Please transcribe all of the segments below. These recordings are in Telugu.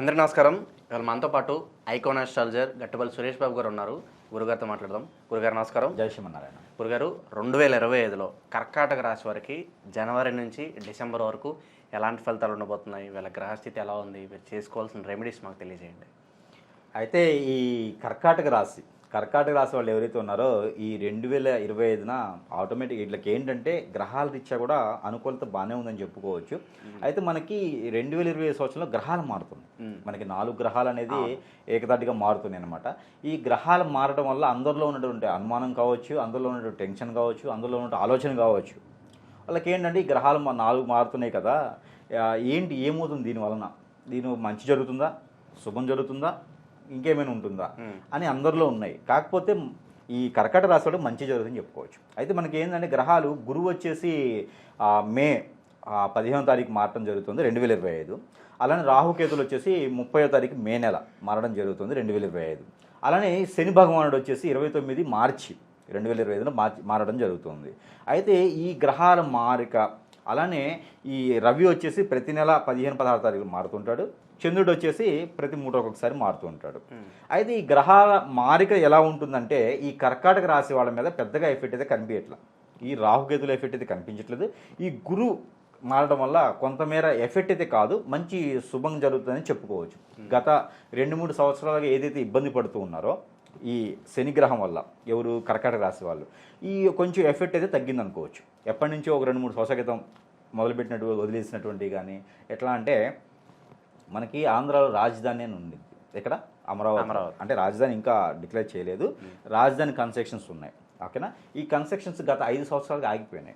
అందరికీ నమస్కారం. ఇవాళ మనతో పాటు ఐకాన్ ఆస్ట్రాలజర్ గట్టబల్లి సురేష్ బాబు గారు ఉన్నారు. గురుగారితో మాట్లాడదాం. గురుగారు నమస్కారం. జై శ్రీమన్నారాయణ. గురుగారు రెండు వేల ఇరవై ఐదులో కర్కాటక రాశి వారికి జనవరి నుంచి డిసెంబర్ వరకు ఎలాంటి ఫలితాలు ఉండబోతున్నాయి? వీళ్ళ గ్రహస్థితి ఎలా ఉంది? చేసుకోవాల్సిన రెమెడీస్ మాకు తెలియజేయండి. అయితే ఈ కర్కాటక రాశి కర్కాటక రాశి వాళ్ళు ఎవరైతే ఉన్నారో ఈ రెండు వేల ఇరవై ఐదున ఆటోమేటిక్ వీళ్ళకి ఏంటంటే గ్రహాల రీత్యా కూడా అనుకూలత బాగానే ఉందని చెప్పుకోవచ్చు. అయితే మనకి రెండు వేల ఇరవై సంవత్సరంలో గ్రహాలు మారుతుంది మనకి నాలుగు గ్రహాలు అనేది ఏకదాటిగా మారుతున్నాయి అనమాట ఈ గ్రహాలు మారడం వల్ల అందరిలో ఉన్నటువంటి అనుమానం కావచ్చు అందరిలో ఉన్నటువంటి టెన్షన్ కావచ్చు అందులో ఉన్నటువంటి ఆలోచన కావచ్చు. వాళ్ళకి ఏంటంటే ఈ గ్రహాలు నాలుగు మారుతున్నాయి కదా ఏంటి ఏమవుతుంది దీని వలన? దీని మంచి జరుగుతుందా? శుభం జరుగుతుందా? ఇంకేమైనా ఉంటుందా? అని అందరిలో ఉన్నాయి. కాకపోతే ఈ కర్కట రాశి వాడు మంచి జరుగుతుందని చెప్పుకోవచ్చు. అయితే మనకి ఏంటంటే గ్రహాలు గురువు వచ్చేసి మే పదిహేనో తారీఖు మారడం జరుగుతుంది రెండు వేల ఇరవై ఐదు. అలానే రాహుకేతులు వచ్చేసి ముప్పై తారీఖు మే నెల మారడం జరుగుతుంది రెండు వేల ఇరవై ఐదు. అలానే శని భగవానుడు వచ్చేసి ఇరవై తొమ్మిది మార్చి రెండు వేల ఇరవై ఐదులో మార్చి మారడం జరుగుతుంది. అయితే ఈ గ్రహాల మారిక అలానే ఈ రవి వచ్చేసి ప్రతి నెల పదిహేను పదహారు తారీఖు మారుతుంటాడు. చంద్రుడు వచ్చేసి ప్రతి మూడు ఒకసారి మారుతూ ఉంటాడు. అయితే ఈ గ్రహాల మారిక ఎలా ఉంటుందంటే ఈ కర్కాటక రాశి వాళ్ళ మీద పెద్దగా ఎఫెక్ట్ అయితే కనిపించట్లా. ఈ రాహుకేతుల ఎఫెక్ట్ అయితే కనిపించట్లేదు. ఈ గురు మారడం వల్ల కొంతమేర ఎఫెక్ట్ అయితే కాదు మంచి శుభం జరుగుతుందని చెప్పుకోవచ్చు. గత రెండు మూడు సంవత్సరాలుగా ఏదైతే ఇబ్బంది పడుతూ ఉన్నారో ఈ శని గ్రహం వల్ల ఎవరు? కర్కాటక రాశి వాళ్ళు. ఈ కొంచెం ఎఫెక్ట్ అయితే తగ్గింది అనుకోవచ్చు ఎప్పటి నుంచో ఒక రెండు మూడు సంవత్సరాల క్రితం మొదలుపెట్టినట్టు వదిలేసినటువంటివి కానీ ఎట్లా అంటే మనకి ఆంధ్రాలో రాజధాని అని ఉంది. ఇక్కడ అమరావతి. అమరావతి. అంటే రాజధాని ఇంకా డిక్లేర్ చేయలేదు. రాజధాని కన్స్ట్రక్షన్స్ ఉన్నాయి. ఓకేనా? ఈ కన్స్ట్రక్షన్స్ గత ఐదు సంవత్సరాలుగా ఆగిపోయినాయి.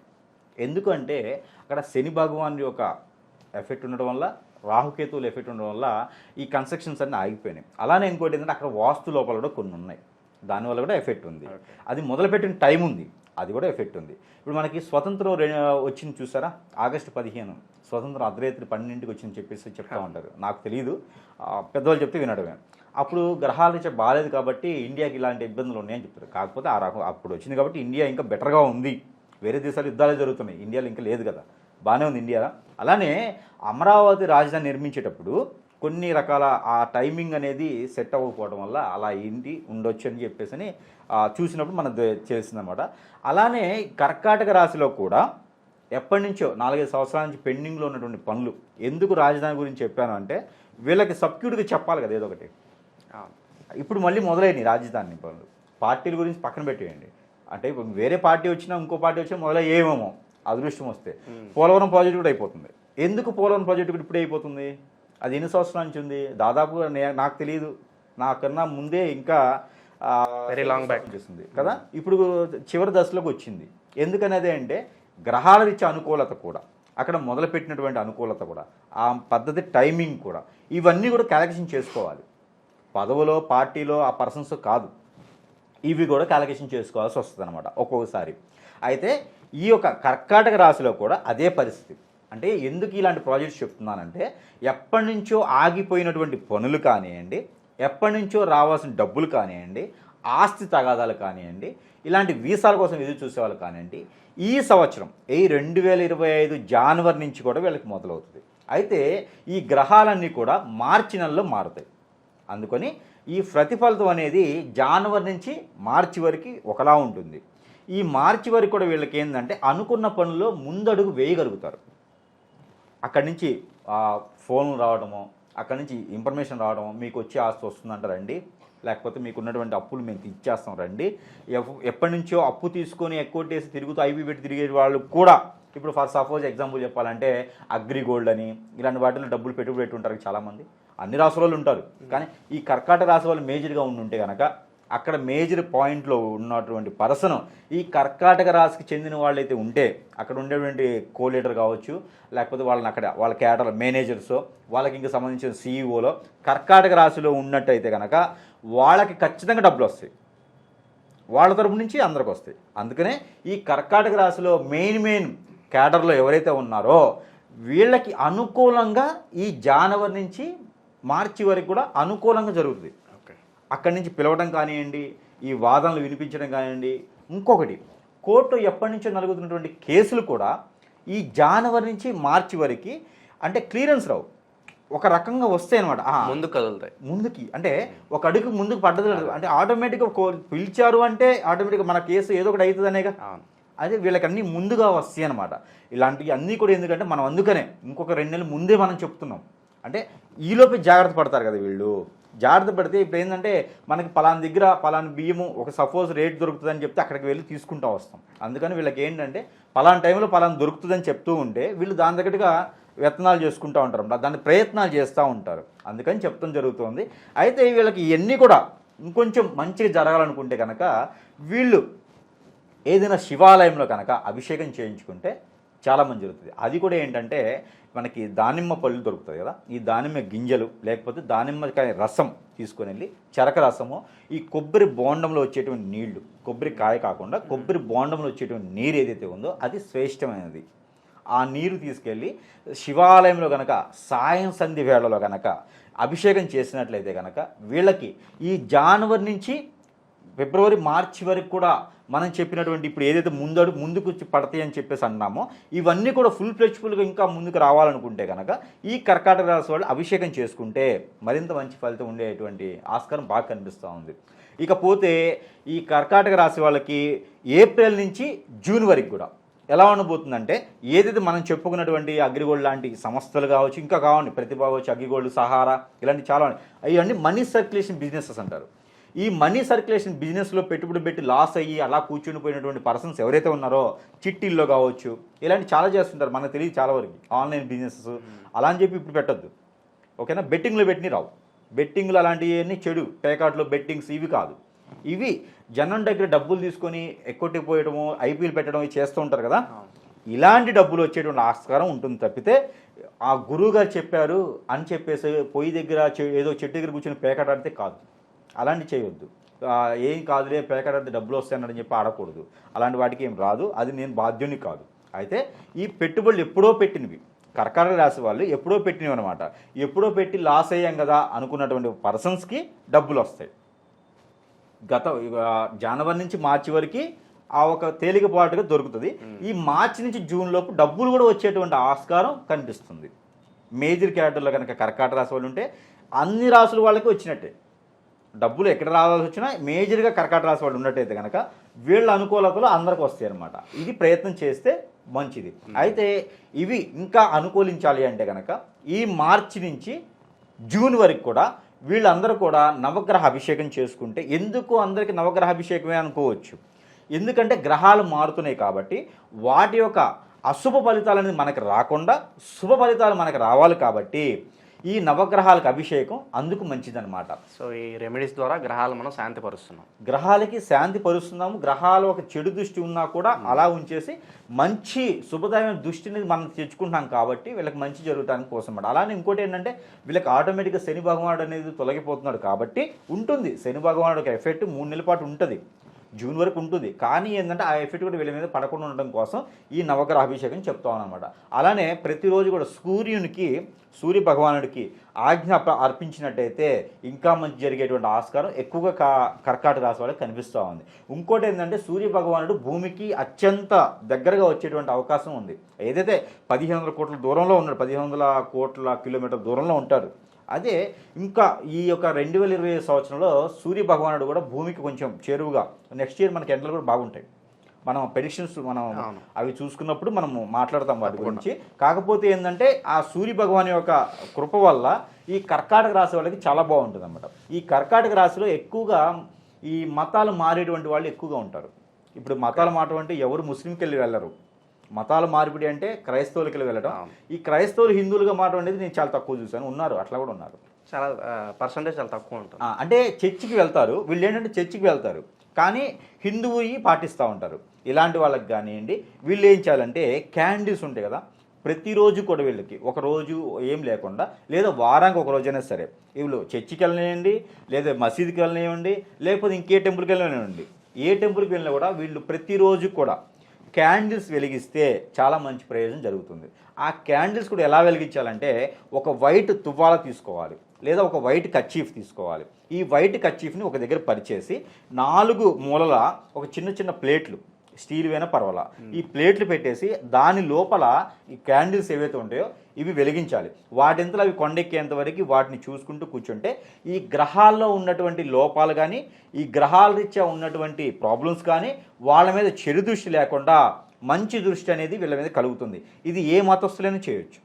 ఎందుకంటే అక్కడ శని భగవాన్ యొక్క ఎఫెక్ట్ ఉండడం వల్ల రాహుకేతువుల ఎఫెక్ట్ ఉండడం వల్ల ఈ కన్స్ట్రక్షన్స్ అన్నీ ఆగిపోయినాయి. అలానే ఇంకోటి ఏంటంటే అక్కడ వాస్తు లోపల కూడా కొన్ని ఉన్నాయి. దానివల్ల కూడా ఎఫెక్ట్ ఉంది. అది మొదలుపెట్టిన టైం ఉంది. అది కూడా ఎఫెక్ట్ ఉంది. ఇప్పుడు మనకి స్వతంత్రం వచ్చింది చూసారా? ఆగస్టు పదిహేను. స్వతంత్రం అర్ధరాత్రి పన్నెండింటికి వచ్చింది చెప్పేసి చెప్తా ఉంటారు. నాకు తెలియదు పెద్దవాళ్ళు చెప్తే వినడమే. అప్పుడు గ్రహాల రీత్యా బాగాలేదు కాబట్టి ఇండియాకి ఇలాంటి ఇబ్బందులు ఉన్నాయని చెప్తారు. కాకపోతే ఆ రకం అప్పుడు వచ్చింది కాబట్టి ఇండియా ఇంకా బెటర్గా ఉంది. వేరే దేశాలు యుద్ధాలే జరుగుతున్నాయి. ఇండియాలో ఇంకా లేదు కదా. బాగానే ఉంది ఇండియా అలానే అమరావతి రాజధాని నిర్మించేటప్పుడు కొన్ని రకాల ఆ టైమింగ్ అనేది సెట్ అవ్వకపోవడం వల్ల అలా ఏంటి ఉండొచ్చు అని చెప్పేసి చూసినప్పుడు మనకు తెలిసిందనమాట అలానే కర్కాటక రాశిలో కూడా ఎప్పటి నుంచో నాలుగైదు సంవత్సరాల నుంచి పెండింగ్లో ఉన్నటువంటి పనులు ఎందుకు రాజధాని గురించి చెప్పాను అంటే వీళ్ళకి సబ్క్యూట్గా చెప్పాలి కదా ఏదో ఒకటి. ఇప్పుడు మళ్ళీ మొదలైనవి రాజధాని పనులు. పార్టీల గురించి పక్కన పెట్టేయండి. అంటే ఇప్పుడు వేరే పార్టీ వచ్చినా ఇంకో పార్టీ వచ్చినా మొదలయ్యేమేమో అదృష్టం వస్తే. పోలవరం ప్రాజెక్ట్ కూడా అయిపోతుంది. ఎందుకు పోలవరం ప్రాజెక్ట్ కూడా ఇప్పుడే అయిపోతుంది? అది ఎన్ని సంవత్సరాల నుంచి ఉంది? దాదాపుగా నాకు తెలియదు నాకన్నా ముందే ఇంకా Very long back. చేస్తుంది కదా? ఇప్పుడు చివరి దశలోకి వచ్చింది. ఎందుకనేది అంటే గ్రహాల రీత్యా అనుకూలత కూడా. అక్కడ మొదలుపెట్టినటువంటి అనుకూలత కూడా. ఆ పద్ధతి టైమింగ్ కూడా. ఇవన్నీ కూడా క్యాలిక్యులేషన్ చేసుకోవాలి. పదవిలో పార్టీలో ఆ పర్సన్స్ కాదు. ఇవి కూడా క్యాలిక్యులేషన్ చేసుకోవాల్సి వస్తుంది అనమాట ఒక్కొక్కసారి. అయితే ఈ యొక్క కర్కాటక రాశిలో కూడా అదే పరిస్థితి. అంటే ఎందుకు ఇలాంటి ప్రాజెక్ట్స్ చెప్తున్నానంటే ఎప్పటి నుంచో ఆగిపోయినటువంటి పనులు కానివ్వండి ఎప్పటి నుంచో రావాల్సిన డబ్బులు కానివ్వండి ఆస్తి తగాదాలు కానివ్వండి ఇలాంటి వీసాల కోసం ఎదురు చూసేవాళ్ళు కానివ్వండి ఈ సంవత్సరం ఈ రెండు వేల ఇరవై ఐదు జనవరి నుంచి కూడా వీళ్ళకి మొదలవుతుంది. అయితే ఈ గ్రహాలన్నీ కూడా మార్చి నెలలో మారుతాయి. అందుకని ఈ ప్రతిఫలితం అనేది జనవరి నుంచి మార్చి వరకు ఒకలా ఉంటుంది. ఈ మార్చి వరకు కూడా వీళ్ళకి ఏంటంటే అనుకున్న పనుల్లో ముందడుగు వేయగలుగుతారు. అక్కడి నుంచి ఫోన్ రావడము అక్కడి నుంచి ఇన్ఫర్మేషన్ రావడము మీకు వచ్చే ఆస్తి వస్తుందంట రండి. లేకపోతే మీకు ఉన్నటువంటి అప్పులు మేము ఇచ్చేస్తాం రండి. ఎప్పటి నుంచో అప్పు తీసుకొని ఎక్కువ వేసి తిరుగుతూ ఐబీ పెట్టి తిరిగే వాళ్ళు కూడా ఇప్పుడు ఫర్ సపోజ్ ఎగ్జాంపుల్ చెప్పాలంటే అగ్రి గోల్డ్ అని ఇలాంటి వాటిలో డబ్బులు పెట్టుబడి పెట్టి ఉంటారు చాలామంది. అన్ని రాసుల వాళ్ళు ఉంటారు. కానీ ఈ కర్కాటక రాశి వాళ్ళు మేజర్గా ఉండుంటే కనుక అక్కడ మేజర్ పాయింట్లో ఉన్నటువంటి పర్సన్ ఈ కర్కాటక రాశికి చెందిన వాళ్ళైతే ఉంటే అక్కడ ఉండేటువంటి కో లీడర్ కావచ్చు లేకపోతే వాళ్ళని అక్కడ వాళ్ళ క్యాటర్ మేనేజర్స్ వాళ్ళకి ఇంకా సంబంధించిన సీఈఓలో కర్కాటక రాశిలో ఉన్నట్టయితే కనుక వాళ్ళకి ఖచ్చితంగా డబ్బులు వస్తాయి. వాళ్ళ తరపు నుంచి అందరికి వస్తాయి. అందుకనే ఈ కర్కాటక రాశిలో మెయిన్ మెయిన్ క్యాడర్లో ఎవరైతే ఉన్నారో వీళ్ళకి అనుకూలంగా ఈ జనవరి నుంచి మార్చి వరకు కూడా అనుకూలంగా జరుగుతుంది. అక్కడి నుంచి పిలవడం కానివ్వండి ఈ వాదనలు వినిపించడం కానివ్వండి ఇంకొకటి కోర్టు ఎప్పటి నుంచో నలుగుతున్నటువంటి కేసులు కూడా ఈ జనవరి నుంచి మార్చి వరకు అంటే క్లియరెన్స్ రావు. ఒక రకంగా వస్తాయి అనమాట ముందు కదులుతాయి. ముందుకి అంటే ఒక అడుగు ముందుకు పడ్డది లేదు. అంటే ఆటోమేటిక్గా పిలిచారు అంటే ఆటోమేటిక్గా మన కేసు ఏదో ఒకటి అవుతుంది అనేగా. అవును. అదే వీళ్ళకి అన్నీ ముందుగా వస్తాయి అనమాట ఇలాంటివి అన్నీ కూడా ఎందుకంటే మనం అందుకనే ఇంకొక రెండు నెలలు ముందే మనం చెప్తున్నాం. అంటే ఈలోపే జాగ్రత్త పడతారు కదా వీళ్ళు. జాగ్రత్త పడితే ఇప్పుడు ఏంటంటే మనకి పలానా దగ్గర పలానా బియ్యము ఒక సపోజ్ రేట్ దొరుకుతుందని చెప్తే అక్కడికి వెళ్ళి తీసుకుంటూ వస్తాం. అందుకని వీళ్ళకి ఏంటంటే పలానా టైంలో పలానా దొరుకుతుందని చెప్తూ ఉంటే వీళ్ళు దాని తగ్గట్టుగా వ్యతనాలు చేసుకుంటూ ఉంటారు. దాన్ని ప్రయత్నాలు చేస్తూ ఉంటారు. అందుకని చెప్తాం జరుగుతుంది. అయితే వీళ్ళకి ఇవన్నీ కూడా ఇంకొంచెం మంచిగా జరగాలనుకుంటే కనుక వీళ్ళు ఏదైనా శివాలయంలో కనుక అభిషేకం చేయించుకుంటే చాలా మంది జరుగుతుంది. అది కూడా ఏంటంటే మనకి దానిమ్మ పళ్ళు దొరుకుతాయి కదా? ఈ దానిమ్మ గింజలు లేకపోతే దానిమ్మకాయ రసం తీసుకొని వెళ్ళి చెరక రసము ఈ కొబ్బరి బోండంలో వచ్చేటువంటి నీళ్ళు కొబ్బరి కాయ కాకుండా కొబ్బరి బోండంలో వచ్చేటువంటి నీరు ఏదైతే ఉందో అది శ్రేష్టమైనది. ఆ నీరు తీసుకెళ్ళి శివాలయంలో గనక సాయం సంధి వేళలో గనక అభిషేకం చేసినట్లయితే కనుక వీళ్ళకి ఈ జానవరి నుంచి ఫిబ్రవరి మార్చి వరకు కూడా మనం చెప్పినటువంటి ఇప్పుడు ఏదైతే ముందడు ముందుకు వచ్చి పడతాయి అని చెప్పేసి అన్నామో ఇవన్నీ కూడా ఫుల్ ఫ్లెక్సిబుల్గా ఇంకా ముందుకు రావాలనుకుంటే కనుక ఈ కర్కాటక రాశి వాళ్ళు అభిషేకం చేసుకుంటే మరింత మంచి ఫలితం ఉండేటువంటి ఆస్కారం బాగా కనిపిస్తూ ఉంది. ఇకపోతే ఈ కర్కాటక రాశి వాళ్ళకి ఏప్రిల్ నుంచి జూన్ వరకు కూడా ఎలా ఉండబోతుందంటే ఏదైతే మనం చెప్పుకున్నటువంటి అగ్రిగోల్డ్ లాంటి సంస్థలు కావచ్చు ఇంకా కావండి ప్రతిభ కావచ్చు అగ్రిగోల్డ్ సహారా ఇలాంటి చాలా ఉన్నాయి. అవన్నీ మనీ సర్క్యులేషన్ బిజినెసెస్ అంటారు. ఈ మనీ సర్క్యులేషన్ బిజినెస్లో పెట్టుబడి పెట్టి లాస్ అయ్యి అలా కూర్చుని పోయినటువంటి పర్సన్స్ ఎవరైతే ఉన్నారో చిట్టీల్లో కావచ్చు ఇలాంటి చాలా చేస్తుంటారు. మనకు తెలియదు చాలా వరకు. ఆన్లైన్ బిజినెసెస్ అలా అని చెప్పి ఇప్పుడు పెట్టద్దు. ఓకేనా? బెట్టింగ్లో పెట్టిన రావు. బెట్టింగ్లు అలాంటివన్నీ చెడు. పేకాట్లు బెట్టింగ్స్ ఇవి కాదు. ఇవి జనం దగ్గర డబ్బులు తీసుకొని ఎక్కొట్టిపోయడము ఐపీఎల్ పెట్టడం ఇవి చేస్తూ ఉంటారు కదా. ఇలాంటి డబ్బులు వచ్చేటువంటి ఆస్కారం ఉంటుంది తప్పితే ఆ గురువు గారు చెప్పారు అని చెప్పేసి పొయ్యి దగ్గర చె- ఏదో చెట్టు దగ్గర కూర్చొని పేకాటాడితే కాదు. అలాంటి చేయొద్దు. ఏం కాదులే పేకాడితే డబ్బులు వస్తాయని చెప్పి ఆడకూడదు. అలాంటి వాటికి ఏం రాదు. అది నేను బాధ్యుని కాదు. అయితే ఈ పెట్టుబడులు ఎప్పుడో పెట్టినవి. కర్కాటక రాశి వాళ్ళు ఎప్పుడో పెట్టినవి అనమాట ఎప్పుడో పెట్టి లాస్ అయ్యాం కదా అనుకున్నటువంటి పర్సన్స్కి డబ్బులు వస్తాయి. గత జనవరి నుంచి మార్చి వరకు ఆ ఒక తేలికపాటుగా దొరుకుతుంది. ఈ మార్చి నుంచి జూన్ లోపు డబ్బులు కూడా వచ్చేటువంటి ఆస్కారం కనిపిస్తుంది. మేజర్ క్యారెక్టర్లో కనుక కర్కాటక రాశి వాళ్ళు ఉంటే అన్ని రాసుల వాళ్ళకి వచ్చినట్టే. డబ్బులు ఎక్కడ రావాల్సి వచ్చినా మేజర్గా కర్కాటక రాశి వాళ్ళు ఉన్నట్టయితే కనుక వీళ్ళ అనుకూలతలు అందరికి వస్తాయి అనమాట ఇది ప్రయత్నం చేస్తే మంచిది. అయితే ఇవి ఇంకా అనుకూలించాలి అంటే కనుక ఈ మార్చి నుంచి జూన్ వరకు కూడా వీళ్ళందరూ కూడా నవగ్రహ అభిషేకం చేసుకుంటే ఎందుకు అందరికీ నవగ్రహ అభిషేకమే అనుకోవచ్చు? ఎందుకంటే గ్రహాలు మారుతున్నాయి కాబట్టి వాటి యొక్క అశుభ ఫలితాలు అనేది మనకి రాకుండా శుభ ఫలితాలు మనకి రావాలి కాబట్టి ఈ నవగ్రహాలకు అభిషేకం అందుకు మంచిదన్నమాట. సో ఈ రెమెడీస్ ద్వారా గ్రహాలు మనం శాంతిపరుస్తున్నాం. గ్రహాలకి శాంతి పరుస్తున్నాము గ్రహాలు ఒక చెడు దృష్టి ఉన్నా కూడా అలా ఉంచేసి మంచి శుభదాయమైన దృష్టిని మనం తెచ్చుకుంటున్నాం కాబట్టి వీళ్ళకి మంచి జరగడానికి కోసం అన్నమాట అలానే ఇంకోటి ఏంటంటే వీళ్ళకి ఆటోమేటిక్గా శని భగవానుడు అనేది తొలగిపోతున్నాడు కాబట్టి ఉంటుంది. శని భగవానుడు ఒక ఎఫెక్ట్ మూడు నెలల పాటు ఉంటుంది. జూన్ వరకు ఉంటుంది. కానీ ఏంటంటే ఆ ఎఫెక్ట్ కూడా వీళ్ళ మీద పడకుండా ఉండడం కోసం ఈ నవగ్రహ అభిషేకం చెప్తాం అనమాట అలానే ప్రతిరోజు కూడా సూర్యునికి సూర్య భగవానుడికి ఆజ్ఞ అర్పించినట్టయితే ఇంకా మంచి జరిగేటువంటి ఆస్కారం ఎక్కువగా కా కర్కాటక రాశి వాళ్ళకి కనిపిస్తూ ఉంది. ఇంకోటి ఏంటంటే సూర్య భగవానుడు భూమికి అత్యంత దగ్గరగా వచ్చేటువంటి అవకాశం ఉంది. ఏదైతే పదిహేను వందల కోట్ల దూరంలో ఉన్నాడు పదిహేను వందల కోట్ల కిలోమీటర్ల దూరంలో ఉంటారు అదే ఇంకా ఈ యొక్క రెండు వేల ఇరవై సంవత్సరంలో సూర్య భగవానుడు కూడా భూమికి కొంచెం చేరువుగా నెక్స్ట్ ఇయర్ మనకి ఎండలు కూడా బాగుంటాయి. మనం ప్రెడిక్షన్స్ మనం. అవి చూసుకున్నప్పుడు మనము మాట్లాడతాం వాటి గురించి. కాకపోతే ఏంటంటే ఆ సూర్య భగవాన్ యొక్క కృప వల్ల ఈ కర్కాటక రాశి వాళ్ళకి చాలా బాగుంటుంది అనమాట ఈ కర్కాటక రాశిలో ఎక్కువగా ఈ మతాలు మారేటువంటి వాళ్ళు ఎక్కువగా ఉంటారు. ఇప్పుడు మతాలు మారటం అంటే ఎవరు ముస్లింకి వెళ్ళి వెళ్ళరు. మతాల మార్పిడి అంటే క్రైస్తవులకి వెళ్ళి వెళ్ళడం. ఈ క్రైస్తవులు హిందువులుగా మారడం అనేది నేను చాలా తక్కువ చూశాను. ఉన్నారు అట్లా కూడా ఉన్నారు. చాలా పర్సంటేజ్ చాలా తక్కువ ఉంటుంది. అంటే చర్చికి వెళ్తారు. వీళ్ళు ఏంటంటే చర్చికి వెళ్తారు. కానీ హిందువు పాటిస్తూ ఉంటారు. ఇలాంటి వాళ్ళకి కానివ్వండి వీళ్ళు ఏం చేయాలంటే క్యాండిల్స్ ఉంటాయి కదా ప్రతిరోజు కూడా వీళ్ళకి ఒక రోజు ఏం లేకుండా లేదా వారానికి ఒక రోజైనా సరే వీళ్ళు చర్చికి వెళ్ళనివ్వండి లేదా మసీదుకి వెళ్ళనివ్వండి లేకపోతే ఇంకే టెంపుల్కి వెళ్ళనివ్వండి. ఏ టెంపుల్కి వెళ్ళినా కూడా వీళ్ళు ప్రతిరోజు కూడా క్యాండిల్స్ వెలిగిస్తే చాలా మంచి ప్రయోజనం జరుగుతుంది. ఆ క్యాండిల్స్ కూడా ఎలా వెలిగించాలంటే ఒక వైట్ తువ్వాల తీసుకోవాలి. లేదా ఒక వైట్ కచ్చీఫ్ తీసుకోవాలి. ఈ వైట్ కచ్చీఫ్ని ఒక దగ్గర పరిచేసి నాలుగు మూలల ఒక చిన్న చిన్న ప్లేట్లు స్టీల్ అయినా పర్వాలా ఈ ప్లేట్లు పెట్టేసి దాని లోపల ఈ క్యాండిల్స్ ఏవైతే ఉంటాయో ఇవి వెలిగించాలి. వాటింతలో అవి కొండెక్కేంత వరకు వాటిని చూసుకుంటూ కూర్చుంటే ఈ గ్రహాల్లో ఉన్నటువంటి లోపాలు కానీ ఈ గ్రహాల రీత్యా ఉన్నటువంటి ప్రాబ్లమ్స్ కానీ వాళ్ళ మీద చెడు దృష్టి లేకుండా మంచి దృష్టి అనేది వీళ్ళ మీద కలుగుతుంది. ఇది ఏ మతస్థులైనా చేయొచ్చు.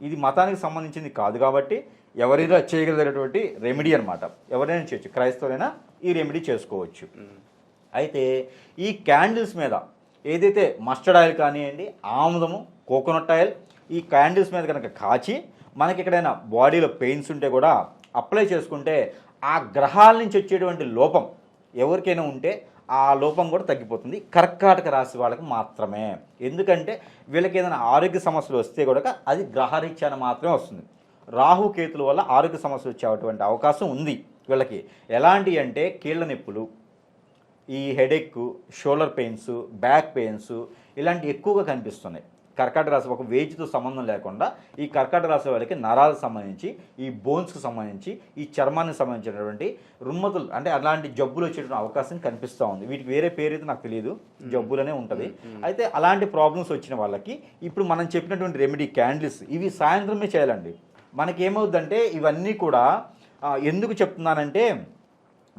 ఇది మతానికి సంబంధించింది కాదు కాబట్టి ఎవరైనా చేయగలిగినటువంటి రెమెడీ అనమాట ఎవరైనా చేయొచ్చు. క్రైస్తవులైనా ఈ రెమెడీ చేసుకోవచ్చు. అయితే ఈ క్యాండిల్స్ మీద ఏదైతే మస్టర్డ్ ఆయిల్ కానివ్వండి ఆముదము కోకోనట్ ఆయిల్ ఈ క్యాండిల్స్ మీద కనుక కాచి మనకి ఎక్కడైనా బాడీలో పెయిన్స్ ఉంటే కూడా అప్లై చేసుకుంటే ఆ గ్రహాల నుంచి వచ్చేటువంటి లోపం ఎవరికైనా ఉంటే ఆ లోపం కూడా తగ్గిపోతుంది. కర్కాటక రాశి వాళ్ళకి మాత్రమే. ఎందుకంటే వీళ్ళకి ఏదైనా ఆరోగ్య సమస్యలు వస్తే కూడా అది గ్రహరీత్యాన మాత్రమే వస్తుంది. రాహుకేతుల వల్ల ఆరోగ్య సమస్యలు వచ్చేటువంటి అవకాశం ఉంది వీళ్ళకి. ఎలాంటి అంటే కీళ్ళ నొప్పులు ఈ headache shoulder pains back pains ఇలాంటి ఎక్కువగా కనిపిస్తున్నాయి. కర్కాటక రాశి ఒక వేజ్తో సంబంధం లేకుండా ఈ కర్కాటక రాశి వాళ్ళకి నరాలకు సంబంధించి ఈ బోన్స్కి సంబంధించి ఈ చర్మానికి సంబంధించినటువంటి రుమ్మతులు అంటే అలాంటి జబ్బులు వచ్చేటువంటి అవకాశం కనిపిస్తూ ఉంది. వీటికి వేరే పేరు అయితే నాకు తెలియదు. జబ్బులనే ఉంటుంది. అయితే అలాంటి ప్రాబ్లమ్స్ వచ్చిన వాళ్ళకి ఇప్పుడు మనం చెప్పినటువంటి రెమెడీ క్యాండిల్స్ ఇవి సాయంత్రమే చేయాలండి. మనకి ఏమవుద్దంటే ఇవన్నీ కూడా ఎందుకు చెప్తున్నానంటే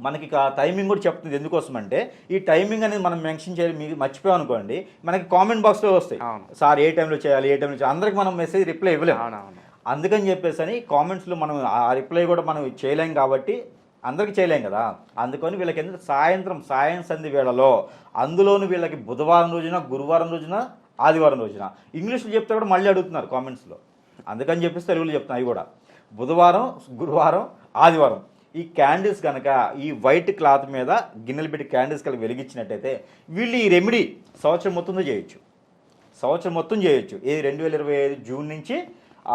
మనకి టైమింగ్ కూడా చెప్తుంది ఎందుకోసం అంటే ఈ టైమింగ్ అనేది మనం మెన్షన్ చేయాలి మీకు మర్చిపోయాం అనుకోండి మనకి కామెంట్ బాక్స్లో వస్తాయి. సార్ ఏ టైంలో చేయాలి ఏ టైంలో చేయాలి అందరికి మనం మెసేజ్ రిప్లై ఇవ్వలేము అందుకని చెప్పేసి అని కామెంట్స్లో మనం ఆ రిప్లై కూడా మనం చేయలేం కాబట్టి అందరికి చేయలేం కదా. అందుకని వీళ్ళకి ఎందుకు సాయంత్రం సాయం సంధి వేళలో అందులోను వీళ్ళకి బుధవారం రోజున గురువారం రోజున ఆదివారం రోజున. ఇంగ్లీష్లో చెప్తే కూడా మళ్ళీ అడుగుతున్నారు కామెంట్స్లో అందుకని చెప్పేసి తెలుగులో చెప్తున్నాను అవి కూడా. బుధవారం గురువారం ఆదివారం. ఈ క్యాండిల్స్ కనుక ఈ వైట్ క్లాత్ మీద గిన్నెలు పెట్టి క్యాండిల్స్ కనుక వెలిగించినట్టయితే వీళ్ళు ఈ రెమెడీ సంవత్సరం మొత్తంలో చేయొచ్చు. సంవత్సరం మొత్తం చేయొచ్చు. ఇది రెండు వేల ఇరవై ఐదు జూన్ నుంచి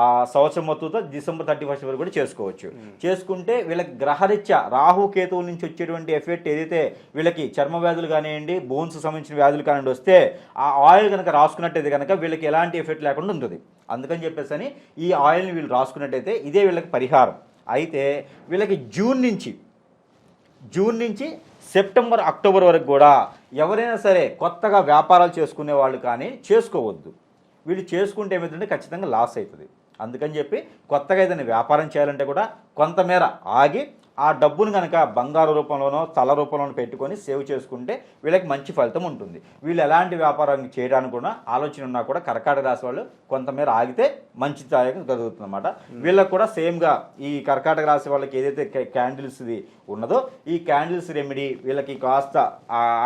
ఆ సంవత్సరం మొత్తంతో డిసెంబర్ థర్టీ ఫస్ట్ వరకు కూడా చేసుకోవచ్చు. చేసుకుంటే వీళ్ళకి గ్రహరీత్యా రాహు కేతువుల నుంచి వచ్చేటువంటి ఎఫెక్ట్ ఏదైతే వీళ్ళకి చర్మ వ్యాధులు కానివ్వండి బోన్స్ సంబంధించిన వ్యాధులు కానివ్వండి వస్తే ఆ ఆయిల్ కనుక రాసుకున్నట్టయితే కనుక వీళ్ళకి ఎలాంటి ఎఫెక్ట్ లేకుండా ఉంటుంది. అందుకని చెప్పేసి అని ఈ ఆయిల్ని వీళ్ళు రాసుకున్నట్టయితే ఇదే వీళ్ళకి పరిహారం. అయితే వీళ్ళకి జూన్ నుంచి జూన్ నుంచి సెప్టెంబర్ అక్టోబర్ వరకు కూడా ఎవరైనా సరే కొత్తగా వ్యాపారాలు చేసుకునే వాళ్ళు కానీ చేసుకోవద్దు. వీళ్ళు చేసుకుంటే ఏమవుతుందంటే ఖచ్చితంగా లాస్ అవుతుంది. అందుకని చెప్పి కొత్తగా ఏదైనా వ్యాపారం చేయాలంటే కూడా కొంతమేర ఆగి ఆ డబ్బును కనుక బంగారు రూపంలోనో తల రూపంలోనో పెట్టుకొని సేవ్ చేసుకుంటే వీళ్ళకి మంచి ఫలితం ఉంటుంది. వీళ్ళు ఎలాంటి వ్యాపారాన్ని చేయడానికి కూడా ఆలోచన ఉన్నా కూడా కర్కాటక రాశి వాళ్ళు కొంతమేర ఆగితే మంచి జరుగుతుంది అనమాట వీళ్ళకి కూడా సేమ్గా ఈ కర్కాటక రాశి వాళ్ళకి ఏదైతే క్యాండిల్స్ ఇది ఉన్నదో ఈ క్యాండిల్స్ రెమెడీ వీళ్ళకి కాస్త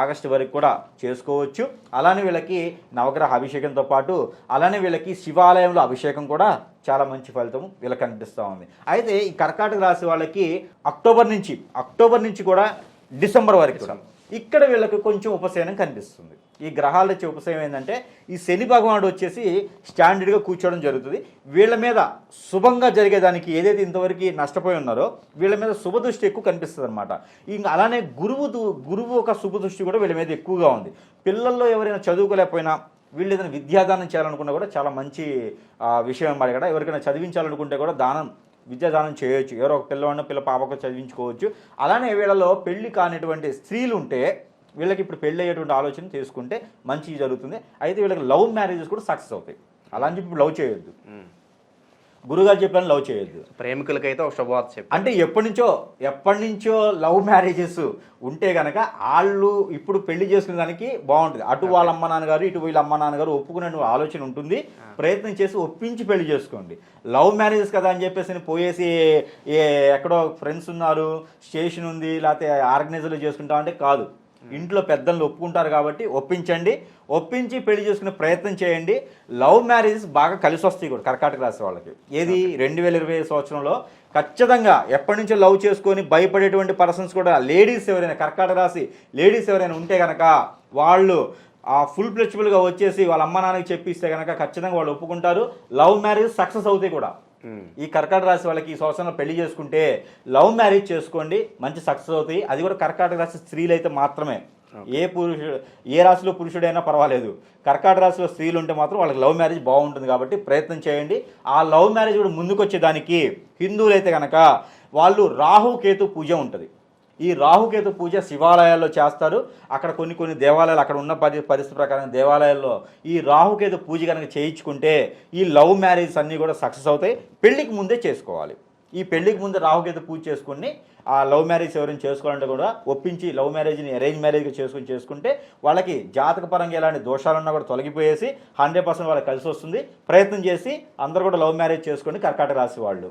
ఆగస్టు వరకు కూడా చేసుకోవచ్చు. అలానే వీళ్ళకి నవగ్రహ అభిషేకంతో పాటు అలానే వీళ్ళకి శివాలయంలో అభిషేకం కూడా చాలా మంచి ఫలితం వీళ్ళకి కనిపిస్తూ ఉంది. అయితే ఈ కర్కాటక రాశి వాళ్ళకి అక్టోబర్ నుంచి అక్టోబర్ నుంచి కూడా డిసెంబర్ వరకు కూడా ఇక్కడ వీళ్ళకి కొంచెం ఉపశమనం కనిపిస్తుంది. ఈ గ్రహాల వచ్చే ఉపశమనం ఏంటంటే ఈ శని భగవానుడు వచ్చేసి స్టాండర్డ్గా కూర్చోవడం జరుగుతుంది. వీళ్ళ మీద శుభంగా జరిగేదానికి ఏదైతే ఇంతవరకు నష్టపోయి ఉన్నారో వీళ్ళ మీద శుభ దృష్టి ఎక్కువ కనిపిస్తుంది అనమాట ఇంకా అలానే గురువు దు- గురువు ఒక శుభ దృష్టి కూడా వీళ్ళ మీద ఎక్కువగా ఉంది. పిల్లల్లో ఎవరైనా చదువుకోలేకపోయినా వీళ్ళు ఏదైనా విద్యాదానం చేయాలనుకున్నా కూడా చాలా మంచి విషయం అన్నమాట ఇక్కడ ఎవరికైనా చదివించాలనుకుంటే కూడా దానం విద్యాదానం చేయొచ్చు. ఎవరో ఒక పిల్లవాడిని పిల్ల పాపకు చదివించుకోవచ్చు. అలానే వీళ్ళలో పెళ్ళి కానిటువంటి స్త్రీలు ఉంటే వీళ్ళకి ఇప్పుడు పెళ్ళి అయ్యేటువంటి ఆలోచన తీసుకుంటే మంచి జరుగుతుంది. అయితే వీళ్ళకి లవ్ మ్యారేజెస్ కూడా సక్సెస్ అవుతాయి. అలా అని చెప్పి లవ్ చేయొద్దు. గురుగారు చెప్పిన లవ్ చేయొద్దు. ప్రేమికులకైతే ఒక శుభవార్త చెప్పి అంటే ఎప్పటి నుంచో ఎప్పటి నుంచో లవ్ మ్యారేజెస్ ఉంటే గనక వాళ్ళు ఇప్పుడు పెళ్ళి చేసుకునే దానికి బాగుంటుంది. అటు వాళ్ళ అమ్మ నాన్నగారు ఇటు వీళ్ళ అమ్మ నాన్నగారు ఒప్పుకునే ఆలోచన ఉంటుంది. ప్రయత్నం చేసి ఒప్పించి పెళ్ళి చేసుకోండి. లవ్ మ్యారేజెస్ కదా అని చెప్పేసి పోయేసి ఏ ఎక్కడో ఫ్రెండ్స్ ఉన్నారు స్టేషన్ ఉంది లేకపోతే ఆర్గనైజర్లు చేసుకుంటాం అంటే కాదు. ఇంట్లో పెద్దలు ఒప్పుకుంటారు కాబట్టి ఒప్పించండి. ఒప్పించి పెళ్ళి చేసుకునే ప్రయత్నం చేయండి. లవ్ మ్యారేజెస్ బాగా కలిసి వస్తాయి కూడా కర్కాటక రాశి వాళ్ళకి. ఏది? రెండు వేల ఇరవై సంవత్సరంలో ఖచ్చితంగా ఎప్పటి నుంచో లవ్ చేసుకొని భయపడేటువంటి పర్సన్స్ కూడా లేడీస్ ఎవరైనా కర్కాటక రాశి లేడీస్ ఎవరైనా ఉంటే కనుక వాళ్ళు ఆ ఫుల్ ఫ్లెక్సిబుల్గా వచ్చేసి వాళ్ళ అమ్మ నాన్నకి చెప్పిస్తే కనుక ఖచ్చితంగా వాళ్ళు ఒప్పుకుంటారు. లవ్ మ్యారేజ్ సక్సెస్ అవుతాయి కూడా. ఈ కర్కాటక రాశి వాళ్ళకి ఈ సంవత్సరంలో పెళ్ళి చేసుకుంటే లవ్ మ్యారేజ్ చేసుకోండి మంచి సక్సెస్ అవుతాయి. అది కూడా కర్కాటక రాశి స్త్రీలు అయితే మాత్రమే ఏ పురుషుడు ఏ రాశిలో పురుషుడైనా పర్వాలేదు. కర్కాటక రాశిలో స్త్రీలు ఉంటే మాత్రం వాళ్ళకి లవ్ మ్యారేజ్ బాగుంటుంది కాబట్టి ప్రయత్నం చేయండి. ఆ లవ్ మ్యారేజ్ కూడా ముందుకు వచ్చేదానికి హిందువులు అయితే కనుక వాళ్ళు రాహు కేతు పూజ ఉంటుంది. ఈ రాహుకేతు పూజ శివాలయాల్లో చేస్తారు. అక్కడ కొన్ని కొన్ని దేవాలయాలు అక్కడ ఉన్న పరి పరిస్థితి ప్రకారం దేవాలయాల్లో ఈ రాహుకేతు పూజ కనుక చేయించుకుంటే ఈ లవ్ మ్యారేజెస్ అన్నీ కూడా సక్సెస్ అవుతాయి. పెళ్ళికి ముందే చేసుకోవాలి. ఈ పెళ్ళికి ముందు రాహుకేతు పూజ చేసుకుని ఆ లవ్ మ్యారేజ్ ఎవరైనా చేసుకోవాలంటే కూడా ఒప్పించి లవ్ మ్యారేజ్ని అరేంజ్ మ్యారేజ్గా చేసుకుని చేసుకుంటే వాళ్ళకి జాతక పరంగా ఎలాంటి దోషాలున్నా కూడా తొలగిపోయేసి హండ్రెడ్ పర్సెంట్ వాళ్ళకి కలిసి వస్తుంది. ప్రయత్నం చేసి అందరూ కూడా లవ్ మ్యారేజ్ చేసుకుని కర్కాటక రాశి వాళ్ళు.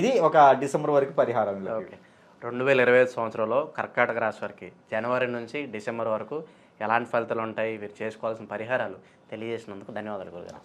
ఇది ఒక డిసెంబర్ వరకు పరిహారం ఓకే. రెండు వేల ఇరవై ఐదు సంవత్సరంలో కర్కాటక రాశి వారికి జనవరి నుంచి డిసెంబర్ వరకు ఎలాంటి ఫలితాలు ఉంటాయి? వీరు చేసుకోవాల్సిన పరిహారాలు తెలియజేసినందుకు ధన్యవాదాలు గురుగారు.